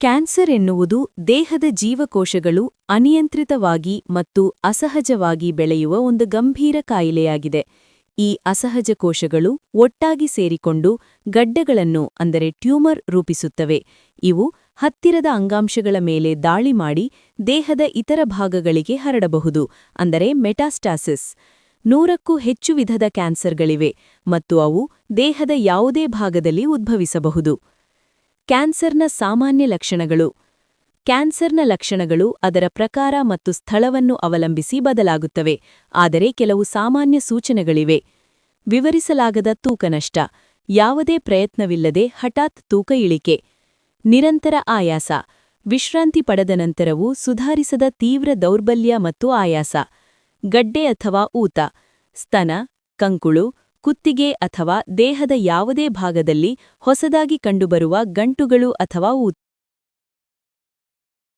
Cancer ಎನ್ನುವುದು ದೇಹದ ಜೀವಕೋಶಗಳು ಅನಿಯಂತ್ರಿತವಾಗಿ ಮತ್ತು ಅಸಹಜವಾಗಿ ಬೆಳೆಯುವ ಒಂದು ಗಂಭೀರ ಕಾಯಿಲೆಯಾಗಿದೆ. ಈ ಅಸಹಜ ಕೋಶಗಳು ಒಟ್ಟಾಗಿ ಸೇರಿಕೊಂಡು ಗಡ್ಡೆಗಳನ್ನು, ಅಂದರೆ ಟ್ಯೂಮರ್, ರೂಪಿಸುತ್ತವೆ. ಇವು ಹತ್ತಿರದ ಅಂಗಾಂಶಗಳ ಮೇಲೆ ದಾಳಿ ಮಾಡಿ ದೇಹದ ಇತರ ಭಾಗಗಳಿಗೆ ಹರಡಬಹುದು, ಅಂದರೆ ಮೆಟಾಸ್ಟಾಸಿಸ್. ನೂರಕ್ಕೂ ಹೆಚ್ಚು ವಿಧದ ಕ್ಯಾನ್ಸರ್ಗಳಿವೆ ಮತ್ತು ಅವು ದೇಹದ ಯಾವುದೇ ಭಾಗದಲ್ಲಿ ಉದ್ಭವಿಸಬಹುದು. ಕ್ಯಾನ್ಸರ್ನ ಸಾಮಾನ್ಯ ಲಕ್ಷಣಗಳು. ಕ್ಯಾನ್ಸರ್ನ ಲಕ್ಷಣಗಳು ಅದರ ಪ್ರಕಾರ ಮತ್ತು ಸ್ಥಳವನ್ನು ಅವಲಂಬಿಸಿ ಬದಲಾಗುತ್ತವೆ, ಆದರೆ ಕೆಲವು ಸಾಮಾನ್ಯ ಸೂಚನೆಗಳಿವೆ. ವಿವರಿಸಲಾಗದ ತೂಕನಷ್ಟ ಯಾವುದೇ ಪ್ರಯತ್ನವಿಲ್ಲದೆ ಹಠಾತ್ ತೂಕ ಇಳಿಕೆ. ನಿರಂತರ ಆಯಾಸ. ವಿಶ್ರಾಂತಿ ಪಡೆದ ನಂತರವೂ ಸುಧಾರಿಸದ ತೀವ್ರ ದೌರ್ಬಲ್ಯ ಮತ್ತು ಆಯಾಸ. ಗಡ್ಡೆ ಅಥವಾ ಊತ. ಸ್ತನ, ಕಂಕುಳು ಕುತ್ತಿಗೆ ಅಥವಾ ದೇಹದ ಯಾವುದೇ ಭಾಗದಲ್ಲಿ ಹೊಸದಾಗಿ ಕಂಡುಬರುವ ಗಂಟುಗಳು ಅಥವಾ ಊತ